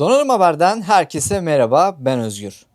Donanım Haber'den herkese merhaba, ben Özgür.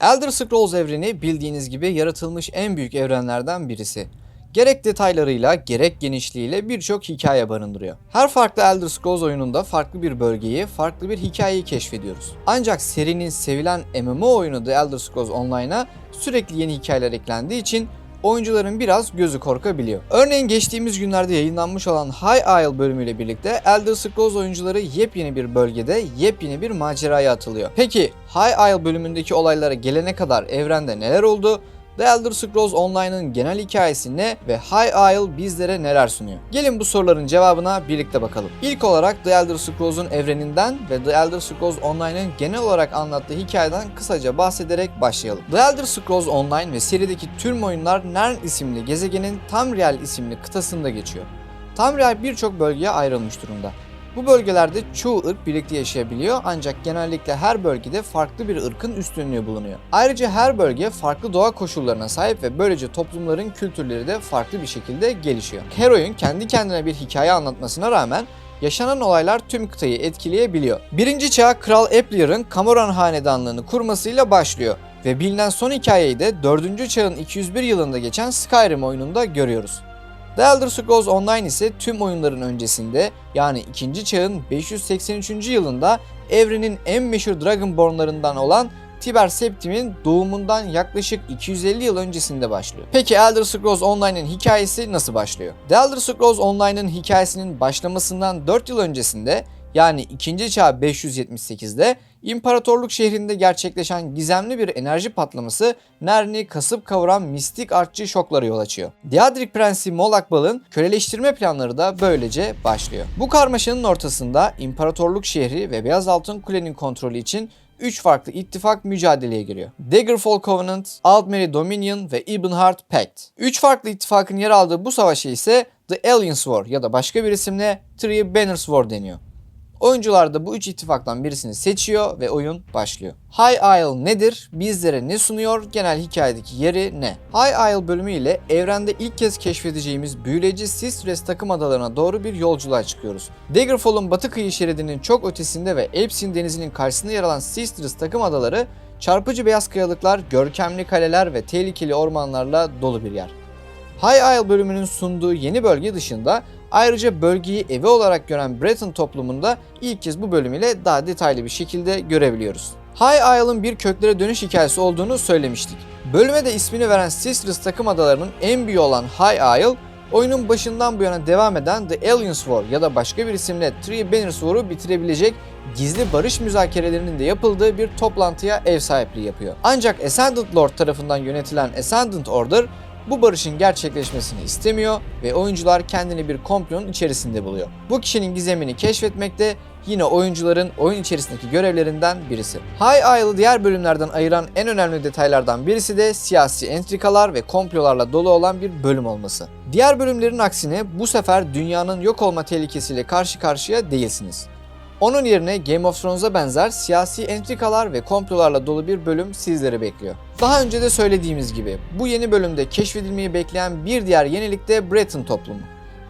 Elder Scrolls evreni bildiğiniz gibi yaratılmış en büyük evrenlerden birisi. Gerek detaylarıyla gerek genişliğiyle birçok hikaye barındırıyor. Her farklı Elder Scrolls oyununda farklı bir bölgeyi, farklı bir hikayeyi keşfediyoruz. Ancak serinin sevilen MMO oyunu The Elder Scrolls Online'a sürekli yeni hikayeler eklendiği için oyuncuların biraz gözü korkabiliyor. Örneğin geçtiğimiz günlerde yayınlanmış olan High Isle bölümüyle birlikte Elder Scrolls oyuncuları yepyeni bir bölgede yepyeni bir maceraya atılıyor. Peki High Isle bölümündeki olaylara gelene kadar evrende neler oldu? The Elder Scrolls Online'ın genel hikayesi ne ve High Isle bizlere neler sunuyor? Gelin bu soruların cevabına birlikte bakalım. İlk olarak The Elder Scrolls'un evreninden ve The Elder Scrolls Online'ın genel olarak anlattığı hikayeden kısaca bahsederek başlayalım. The Elder Scrolls Online ve serideki tüm oyunlar Nern isimli gezegenin Tamriel isimli kıtasında geçiyor. Tamriel birçok bölgeye ayrılmış durumda. Bu bölgelerde çoğu ırk birlikte yaşayabiliyor ancak genellikle her bölgede farklı bir ırkın üstünlüğü bulunuyor. Ayrıca her bölge farklı doğa koşullarına sahip ve böylece toplumların kültürleri de farklı bir şekilde gelişiyor. Her oyun kendi kendine bir hikaye anlatmasına rağmen yaşanan olaylar tüm kıtayı etkileyebiliyor. Birinci çağ Kral Eplier'ın Camoran hanedanlığını kurmasıyla başlıyor ve bilinen son hikayeyi de 4. çağın 201 yılında geçen Skyrim oyununda görüyoruz. The Elder Scrolls Online ise tüm oyunların öncesinde yani 2. çağın 583. yılında evrenin en meşhur Dragonbornlarından olan Tiber Septim'in doğumundan yaklaşık 250 yıl öncesinde başlıyor. Peki Elder Scrolls Online'ın hikayesi nasıl başlıyor? The Elder Scrolls Online'ın hikayesinin başlamasından 4 yıl öncesinde yani 2. çağ 578'de İmparatorluk şehrinde gerçekleşen gizemli bir enerji patlaması Nern'i kasıp kavuran mistik artçı şoklara yol açıyor. Diadrik Prensi Molakbal'ın köleleştirme planları da böylece başlıyor. Bu karmaşanın ortasında İmparatorluk şehri ve Beyaz Altın Kule'nin kontrolü için 3 farklı ittifak mücadeleye giriyor. Daggerfall Covenant, Altmerry Dominion ve Ebonheart Pact. 3 farklı ittifakın yer aldığı bu savaşa ise The Alliance War ya da başka bir isimle Three Banners War deniyor. Oyuncular da bu üç ittifaktan birisini seçiyor ve oyun başlıyor. High Isle nedir? Bizlere ne sunuyor? Genel hikayedeki yeri ne? High Isle bölümü ile evrende ilk kez keşfedeceğimiz büyüleyici Sistres takım adalarına doğru bir yolculuğa çıkıyoruz. Daggerfall'un batı kıyı şeridinin çok ötesinde ve Elpsin denizinin karşısında yer alan Sistres takım adaları çarpıcı beyaz kayalıklar, görkemli kaleler ve tehlikeli ormanlarla dolu bir yer. High Isle bölümünün sunduğu yeni bölge dışında ayrıca bölgeyi evi olarak gören Breton toplumunda ilk kez bu bölüm ile daha detaylı bir şekilde görebiliyoruz. High Isle'ın bir köklere dönüş hikayesi olduğunu söylemiştik. Bölüme de ismini veren Sisters takım adalarının en büyüğü olan High Isle, oyunun başından bu yana devam eden The Alliance War ya da başka bir isimle Three Banners War'u bitirebilecek gizli barış müzakerelerinin de yapıldığı bir toplantıya ev sahipliği yapıyor. Ancak Ascendant Lord tarafından yönetilen Ascendant Order bu barışın gerçekleşmesini istemiyor ve oyuncular kendini bir komplonun içerisinde buluyor. Bu kişinin gizemini keşfetmek de yine oyuncuların oyun içerisindeki görevlerinden birisi. High Isle'ı diğer bölümlerden ayıran en önemli detaylardan birisi de siyasi entrikalar ve komplolarla dolu olan bir bölüm olması. Diğer bölümlerin aksine bu sefer dünyanın yok olma tehlikesiyle karşı karşıya değilsiniz. Onun yerine Game of Thrones'a benzer siyasi entrikalar ve komplolarla dolu bir bölüm sizleri bekliyor. Daha önce de söylediğimiz gibi bu yeni bölümde keşfedilmeyi bekleyen bir diğer yenilik de Breton toplumu.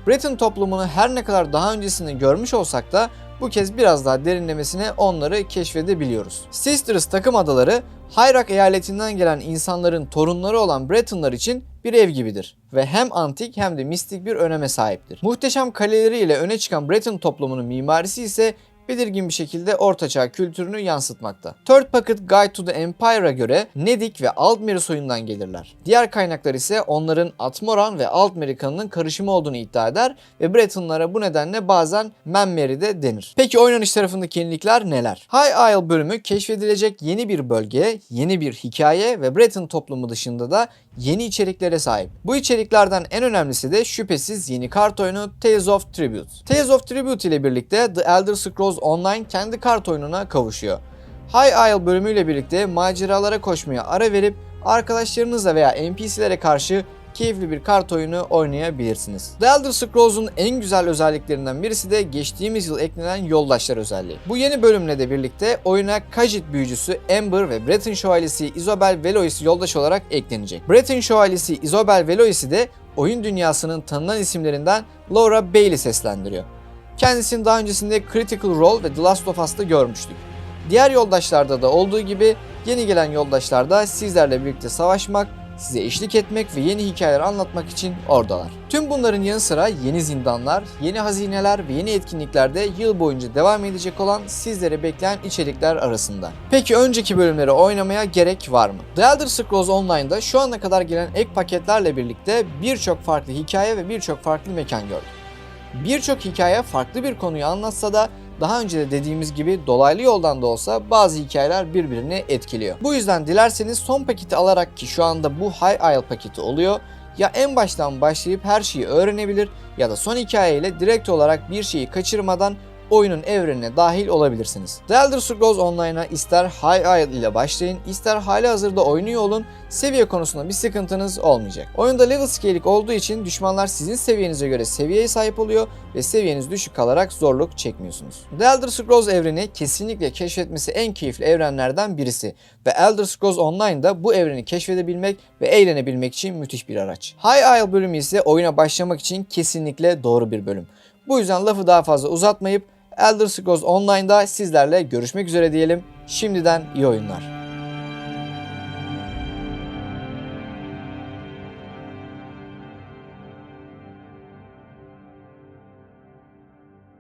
Breton toplumunu her ne kadar daha öncesinde görmüş olsak da bu kez biraz daha derinlemesine onları keşfedebiliyoruz. Sisters takım adaları Hayrak eyaletinden gelen insanların torunları olan Bretonlar için bir ev gibidir ve hem antik hem de mistik bir öneme sahiptir. Muhteşem kaleleriyle öne çıkan Breton toplumunun mimarisi ise belirgin bir şekilde ortaçağ kültürünü yansıtmakta. Third Pocket Guide to the Empire'a göre Nedik ve Altmeri soyundan gelirler. Diğer kaynaklar ise onların Atmoran ve Altmeri kanının karışımı olduğunu iddia eder ve Bretonlara bu nedenle bazen Menmeri de denir. Peki oynanış tarafındaki yenilikler neler? High Isle bölümü keşfedilecek yeni bir bölge, yeni bir hikaye ve Breton toplumu dışında da yeni içeriklere sahip. Bu içeriklerden en önemlisi de şüphesiz yeni kart oyunu Tales of Tribute. Tales of Tribute ile birlikte The Elder Scrolls Online kendi kart oyununa kavuşuyor. High Isle bölümüyle birlikte maceralara koşmaya ara verip arkadaşlarınızla veya NPC'lere karşı keyifli bir kart oyunu oynayabilirsiniz. The Elder Scrolls'un en güzel özelliklerinden birisi de geçtiğimiz yıl eklenen yoldaşlar özelliği. Bu yeni bölümle de birlikte oyuna Khajiit büyücüsü Amber ve Breton şövalyesi Isobel Velois yoldaş olarak eklenecek. Breton şövalyesi Isobel Velois'i de oyun dünyasının tanınan isimlerinden Laura Bailey seslendiriyor. Kendisini daha öncesinde Critical Role ve The Last of Us'ta görmüştük. Diğer yoldaşlarda da olduğu gibi yeni gelen yoldaşlar da sizlerle birlikte savaşmak, size eşlik etmek ve yeni hikayeler anlatmak için oradalar. Tüm bunların yanı sıra yeni zindanlar, yeni hazineler ve yeni etkinlikler de yıl boyunca devam edecek olan sizleri bekleyen içerikler arasında. Peki önceki bölümleri oynamaya gerek var mı? The Elder Scrolls Online'da şu ana kadar gelen ek paketlerle birlikte birçok farklı hikaye ve birçok farklı mekan gördük. Birçok hikaye farklı bir konuyu anlatsa da daha önce de dediğimiz gibi dolaylı yoldan da olsa bazı hikayeler birbirini etkiliyor. Bu yüzden dilerseniz son paketi alarak ki şu anda bu High Isle paketi oluyor ya en baştan başlayıp her şeyi öğrenebilir ya da son hikayeyle direkt olarak bir şeyi kaçırmadan oyunun evrenine dahil olabilirsiniz. The Elder Scrolls Online'a ister High Isle ile başlayın, ister hali hazırda oynuyor olun, seviye konusunda bir sıkıntınız olmayacak. Oyunda level scaling olduğu için düşmanlar sizin seviyenize göre seviyeye sahip oluyor ve seviyeniz düşük kalarak zorluk çekmiyorsunuz. The Elder Scrolls evreni kesinlikle keşfetmesi en keyifli evrenlerden birisi ve Elder Scrolls Online'da bu evreni keşfedebilmek ve eğlenebilmek için müthiş bir araç. High Isle bölümü ise oyuna başlamak için kesinlikle doğru bir bölüm. Bu yüzden lafı daha fazla uzatmayıp Elder Scrolls Online'da sizlerle görüşmek üzere diyelim. Şimdiden iyi oyunlar.